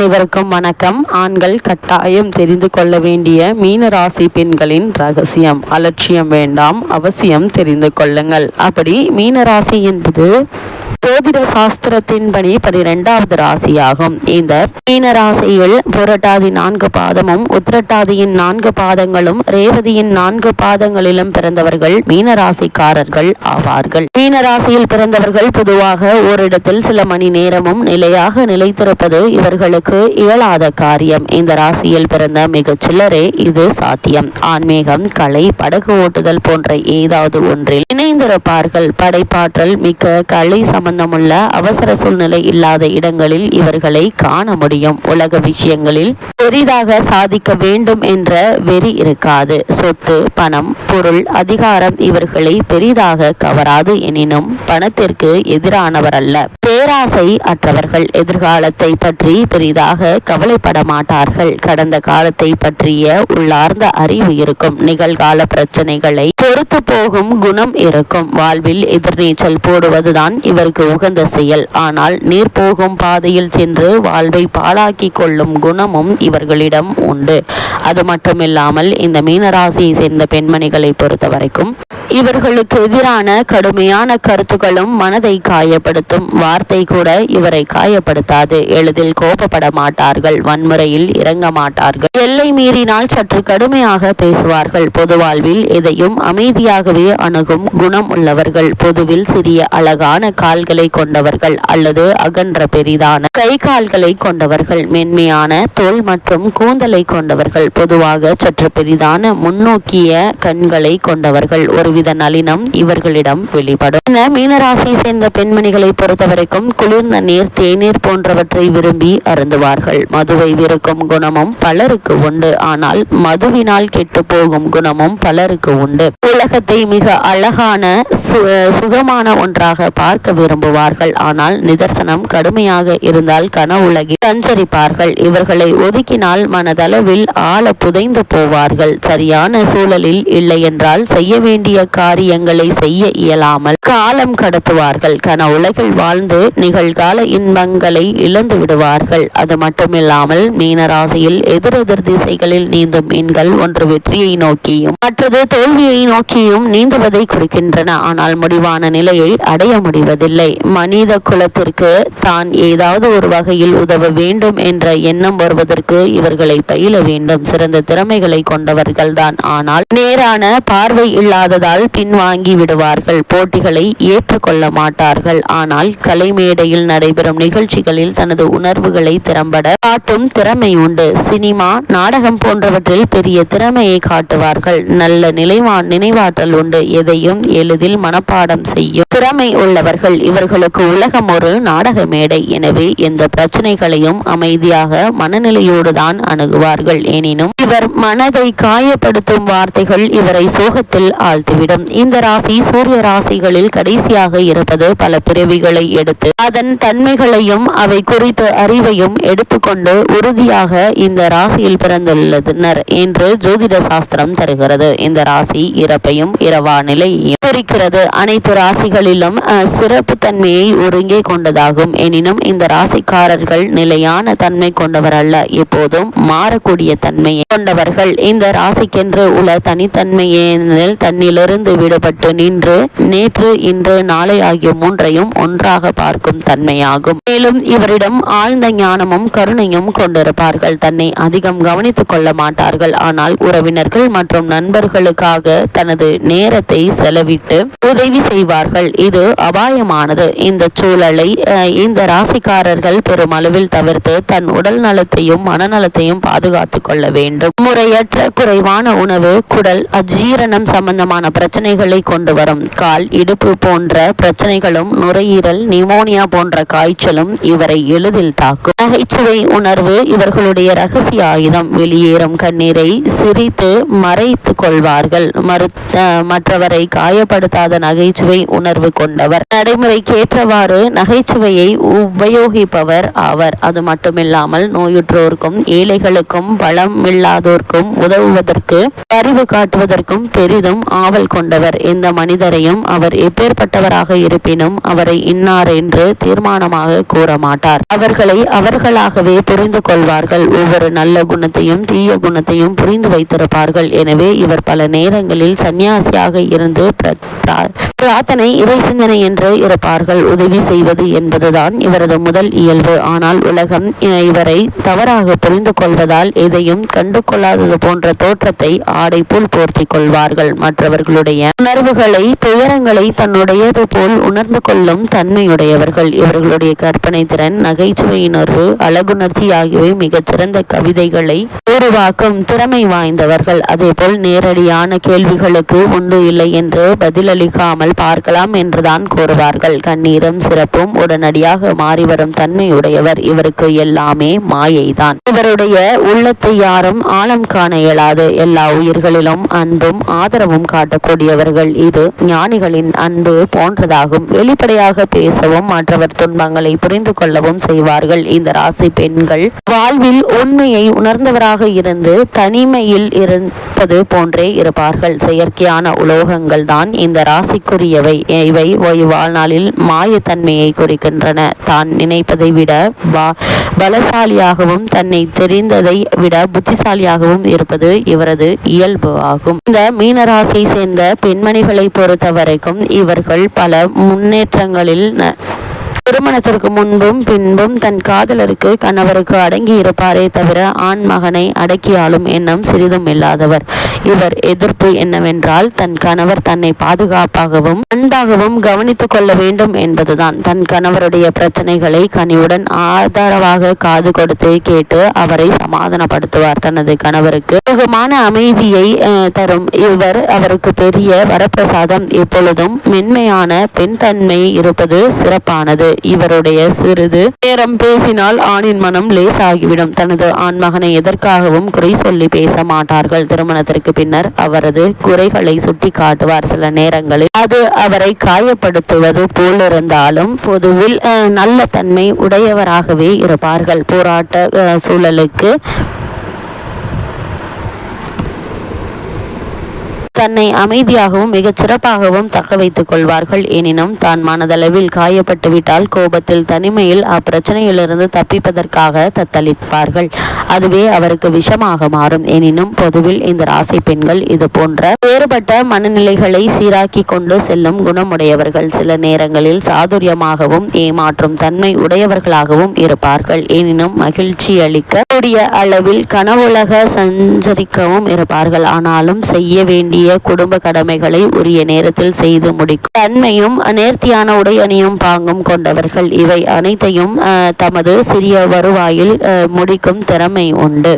அனைவருக்கும் வணக்கம். ஆண்கள் கட்டாயம் தெரிந்து கொள்ள வேண்டிய மீன ராசி பெண்களின் ரகசியம் அலட்சியம் வேண்டாம் அவசியம் தெரிந்து கொள்ளுங்கள். அப்படி மீன ராசி என்பது ஜோதிட சாஸ்திரத்தின்படி பனிரெண்டாவது ராசியாகும். இந்த மீன ராசியில் புரட்டாதி நான்கு பாதமும் உத்திரட்டாதியின் நான்கு பாதங்களும் ரேவதியின் நான்கு பாதங்களிலும் பிறந்தவர்கள் மீன ராசிக்காரர்கள் ஆவார்கள். மீன ராசியில் பிறந்தவர்கள் பொதுவாக ஓரிடத்தில் சில மணி நேரமும் நிலையாக நிலைத்திருப்பது இவர்களுக்கு இயலாத காரியம். இந்த ராசியில் பிறந்த மிகச் சிலரே இது சாத்தியம். ஆன்மீகம் கலை படகு ஓட்டுதல் போன்ற ஏதாவது ஒன்றில் இணைந்திருப்பார்கள். படைப்பாற்றல் மிக்க கலை சம்பந்தமுள்ள அவசர சூழ்நிலை இல்லாத இடங்களில் இவர்களை காண முடியும். உலக விஷயங்களில் பெரிதாக சாதிக்க வேண்டும் என்ற வெறி இருக்காது. சொத்து பணம் பொருள் அதிகாரம் இவர்களை பெரிதாக கவராது எனினும் பணத்திற்கு எதிரானவர் அல்ல பேராசை அற்றவர்கள் எதிர்காலத்தை பற்றி பெரிதாக கவலைப்பட மாட்டார்கள். கடந்த காலத்தை பற்றிய உள்ளார்ந்த அறிவு இருக்கும். நிகழ்கால பிரச்சனைகளை பொறுத்து போகும் குணம் இருக்கும். வாழ்வில் எதிர்நீச்சல் போடுவதுதான் இவருக்கு உகந்த செயல். ஆனால் நீர் போகும் பாதையில் சென்று வாழ்வை பாழாக்கி கொள்ளும் குணமும் இவர்களிடம் உண்டு. அது மட்டுமில்லாமல் இந்த மீனராசியை சேர்ந்த பெண்மணிகளை பொறுத்த வரைக்கும் இவர்களுக்கு எதிரான கடுமையான கருத்துக்களும் மனதை காயப்படுத்தும் வார்த்தை கூட இவரை காயப்படுத்தாது. எளிதில் கோபப்பட மாட்டார்கள். வன்முறையில் இறங்க மாட்டார்கள். எல்லை மீறினால் சற்று கடுமையாக பேசுவார்கள். பொது வாழ்வில் எதையும் அமைதியாகவே அணுகும் குணம் உள்ளவர்கள். பொதுவில் சிறிய அழகான கால் கால்களை கொண்டவர்கள் அல்லது அகன்ற பெரிதான கை கால்களை கொண்டவர்கள் மென்மையான தோல் மற்றும் கூந்தலை கொண்டவர்கள் பொதுவாக சற்று பெரிதான முன்னோக்கிய கண்களை கொண்டவர்கள். ஒருவித நளினம் இவர்களிடம் வெளிப்படும். இந்த மீனராசியை சேர்ந்த பெண்மணிகளை பொறுத்தவரைக்கும் குளிர்ந்த நீர் தேநீர் போன்றவற்றை விரும்பி அருந்துவார்கள். மதுவை விருக்கும் குணமும் பலருக்கு உண்டு. ஆனால் மதுவினால் கெட்டு போகும் குணமும் பலருக்கு உண்டு. உலகத்தை மிக அழகான சு- சுகமான ஒன்றாக பார்க்க விரும்பும் நம்புவார்கள். ஆனால் நிதர்சனம் கடுமையாக இருந்தால் கனவுலகில் சஞ்சரிப்பார்கள். இவர்களை ஒதுக்கினால் மனதளவில் ஆழ புதைந்து போவார்கள். சரியான சூழலில் இல்லை என்றால் செய்ய வேண்டிய காரியங்களை செய்ய இயலாமல் காலம் கடத்துவார்கள். கன உலகில் வாழ்ந்து நிகழ்கால இன்பங்களை இழந்து விடுவார்கள். அது மட்டுமில்லாமல் மீனராசியில் எதிரெதிர் திசைகளில் நீந்தும் மீன்கள் ஒன்று வெற்றியை நோக்கியும் மற்றது தோல்வியை நோக்கியும் நீந்துவதை குறிக்கின்றன. ஆனால் முடிவான நிலையை அடைய முடிவதில்லை. மனித குலத்திற்கு தான் ஏதாவது ஒரு வகையில் உதவ வேண்டும் என்ற எண்ணம் வருவதற்கு இவர்களை பயில வேண்டும். சிறந்த திறமைகளை கொண்டவர்கள்தான். ஆனால் நேரான பார்வை இல்லாததால் பின்வாங்கி விடுவார்கள். போட்டிகளை ஏற்றுக்கொள்ள மாட்டார்கள். ஆனால் கலைமேடையில் நடைபெறும் நிகழ்ச்சிகளில் தனது உணர்வுகளை திறம்பட காட்டும் திறமை உண்டு. சினிமா நாடகம் போன்றவற்றில் பெரிய திறமையை காட்டுவார்கள். நல்ல நிலைவா நினைவாற்றல் உண்டு. எதையும் எளிதில் மனப்பாடம் செய்யும் திறமை உள்ளவர்கள் அவர்களுக்கு உலகம் ஒரு நாடக மேடை எனவே எந்த பிரச்சனைகளையும் அமைதியாக மனநிலையோடு தான் அணுகுவார்கள். எனினும் இவர் மனதை காயப்படுத்தும் வார்த்தைகள் இவரை சோகத்தில் ஆழ்த்திவிடும். இந்த ராசி சூரிய ராசிகளில் கடைசியாக இருப்பது பல பிறவிகளை எடுத்து அதன் தன்மைகளையும் அவை குறித்த அறிவையும் எடுத்துக்கொண்டு உறுதியாக இந்த ராசியில் பிறந்துள்ளனர் என்று ஜோதிட சாஸ்திரம் தருகிறது. இந்த ராசி இறப்பையும் இரவா நிலையையும் குறிக்கிறது. அனைத்து ராசிகளிலும் சிறப்பு நிலைத்தன்மையை ஒருங்கே கொண்டதாகும். எனினும் இந்த ராசிக்காரர்கள் நிலையான தன்மை கொண்டவர் அல்ல. எப்போதும் மாறக்கூடிய தன்மையை கொண்டவர்கள். இந்த ராசிக்கென்று உள்ள தனித்தன்மையினில் தன்னிலிருந்து விடுபட்டு நின்று நேற்று இன்று நாளை ஆகிய மூன்றையும் ஒன்றாக பார்க்கும் தன்மையாகும். மேலும் இவரிடம் ஆழ்ந்த ஞானமும் கருணையும் கொண்டிருப்பார்கள். தன்னை அதிகம் கவனித்துக் கொள்ள மாட்டார்கள். ஆனால் உறவினர்கள் மற்றும் நண்பர்களுக்காக தனது நேரத்தை செலவிட்டு உதவி செய்வார்கள். இது அபாயமானது. இந்த சூழலை இந்த ராசிக்காரர்கள் பெருமளவில் தவிர்த்து தன் உடல் நலத்தையும் மனநலத்தையும் பாதுகாத்துக் கொள்ள வேண்டும். முறையற்ற குறைவான உணவு குடல் அஜீரணம் சம்பந்தமான பிரச்சனைகளை கொண்டு வரும். கால் இடுப்பு போன்ற பிரச்சனைகளும் நுரையீரல் நிமோனியா போன்ற காய்ச்சலும் இவரை எளிதில் தாக்கும். நகைச்சுவை உணர்வு இவர்களுடைய ரகசிய ஆயுதம். வெளியேறும் கண்ணீரை சிரித்து மறைத்து கொள்வார்கள். மறு மற்றவரை காயப்படுத்தாத நகைச்சுவை உணர்வு கொண்டவர். நடைமுறை தேவைக்கேற்றவாறு நகைச்சுவையை உபயோகிப்பவர் ஆவர். அது மட்டுமில்லாமல் நோயுற்றோருக்கும் ஏழைகளுக்கும் பலமில்லாதோர்க்கும் உதவுவதற்கு அறிவு காட்டுவதற்கும் பெரிதும் ஆவல் கொண்டவர். எந்த மனிதரையும் அவர் எப்பேற்பட்டவராக இருப்பினும் அவரை இன்னார் என்று தீர்மானமாக கூற மாட்டார் அவர்களை அவர்களாகவே புரிந்து கொள்வார்கள். ஒவ்வொரு நல்ல குணத்தையும் தீய குணத்தையும் புரிந்து வைத்திருப்பார்கள். எனவே இவர் பல நேரங்களில் சன்னியாசியாக இருந்து பிரார்த்தனை இறை சிந்தனை என்று இருப்பார்கள் உதவி செய்வது என்பதுதான் இவரது முதல் இயல்பு. ஆனால் உலகம் இவரை தவறாக புரிந்து கொள்வதால் எதையும் கண்டு கொள்ளாதது போன்ற தோற்றத்தை ஆடை போல் போர்த்தி கொள்வார்கள். மற்றவர்களுடைய உணர்வுகளை துயரங்களை தன்னுடையது போல் உணர்ந்து கொள்ளும் தன்மையுடையவர்கள். இவர்களுடைய கற்பனை திறன் நகைச்சுவையுணர்வு அழகுணர்ச்சி ஆகியவை மிகச்சிறந்த கவிதைகளை உருவாக்கும் திறமை வாய்ந்தவர்கள். அதேபோல் நேரடியான கேள்விகளுக்கு உண்டு இல்லை என்று பதிலளிக்காமல் பார்க்கலாம் என்றுதான் கூறுவார்கள். கண்ணீரும் சிறப்பும் உடனடியாக மாறிவரும் தன்மையுடையவர். இவருக்கு எல்லாமே மாயைதான். இவருடைய உள்ளத்தை யாரும் ஆழம் காண இயலாது. எல்லா உயிர்களிலும் அன்பும் ஆதரவும் காட்டக்கூடியவர்கள். இது ஞானிகளின் அன்பு போன்றதாகும். வெளிப்படையாக பேசவும் மற்றவர் துன்பங்களை புரிந்து கொள்ளவும் செய்வார்கள். இந்த ராசி பெண்கள் வாழ்வில் உண்மையை உணர்ந்தவராக இருந்து தனிமையில் இருப்பது போன்றே இருப்பார்கள். செயற்கையான உலோகங்கள் தான் இந்த ராசிக்குரியவை. இவை ஓய்வு வாழ்நாளில் மாயத்தன்மையை குறிக்கின்றன. தான் நினைப்பதை விட பலசாலியாகவும் தன்னை தெரிந்ததை விட புத்திசாலியாகவும் இருப்பது இவரது இயல்பு ஆகும். இந்த மீனராசியை சேர்ந்த பெண்மணிகளை பொறுத்த வரைக்கும் இவர்கள் பல முன்னேற்றங்களில் திருமணத்திற்கு முன்பும் பின்பும் தன் காதலருக்கு கணவருக்கு அடங்கி இருப்பாரே தவிர ஆண் மகனை அடக்கியாலும் எண்ணம் சிறிதும் இல்லாதவர். இவர் எதிர்ப்பு என்னவென்றால் தன் கணவர் தன்னை பாதுகாப்பாகவும் அன்பாகவும் கவனித்துக் கொள்ள வேண்டும் என்பதுதான். தன் கணவருடைய பிரச்சனைகளை கனிவுடன் ஆதரவாக காது கொடுத்து கேட்டு அவரை சமாதானப்படுத்துவார். தனது கணவருக்கு சுகமான அமைதியை தரும். இவர் அவருக்கு பெரிய வரப்பிரசாதம். எப்பொழுதும் மென்மையான பெண் தன்மை இருப்பது சிறப்பானது. இவருடைய சிறிது நேரம் பேசினால் ஆணின் மனம் லேசாகிவிடும். தனது ஆண்மகனை எதற்காகவும் குறை சொல்லி பேச மாட்டார்கள். திருமணத்திற்கு பின்னர் அவரது குறைகளை சுட்டி காட்டுவார் சில நேரங்களில். அது அவரை காயப்படுத்துவது போலிருந்தாலும் பொதுவில் அஹ், நல்ல தன்மை உடையவராகவே இருப்பார்கள். போராட்ட சூழலுக்கு தன்னை அமைதியாகவும் மிகச் சிறப்பாகவும் தக்க வைத்துக் கொள்வார்கள். எனினும் தான் மனதளவில் காயப்பட்டு விட்டால் கோபத்தில் தனிமையில் அப்பிரச்சனையிலிருந்து தப்பிப்பதற்காக தத்தளிப்பார்கள். அதுவே அவருக்கு விஷமாக மாறும். எனினும் பொதுவில் இந்த ராசி பெண்கள் இது போன்ற வேறுபட்ட மனநிலைகளை சீராக்கி கொண்டு செல்லும் குணமுடையவர்கள். சில நேரங்களில் சாதுரியமாகவும் ஏமாற்றும் தன்மை உடையவர்களாகவும் இருப்பார்கள். எனினும் மகிழ்ச்சி அளிக்க கூடிய அளவில் கனவுலக சஞ்சரிக்கவும் இருப்பார்கள். ஆனாலும் செய்ய வேண்டிய குடும்ப கடமைகளை உரிய நேரத்தில் செய்து முடிக்கும். தன்மையும் நேர்த்தியான உடை அணியும் பாங்கும் கொண்டவர்கள். இவை அனைத்தையும் அஹ், தமது சிறிய வருவாயில் அஹ், முடிக்கும் திறமை உண்டு.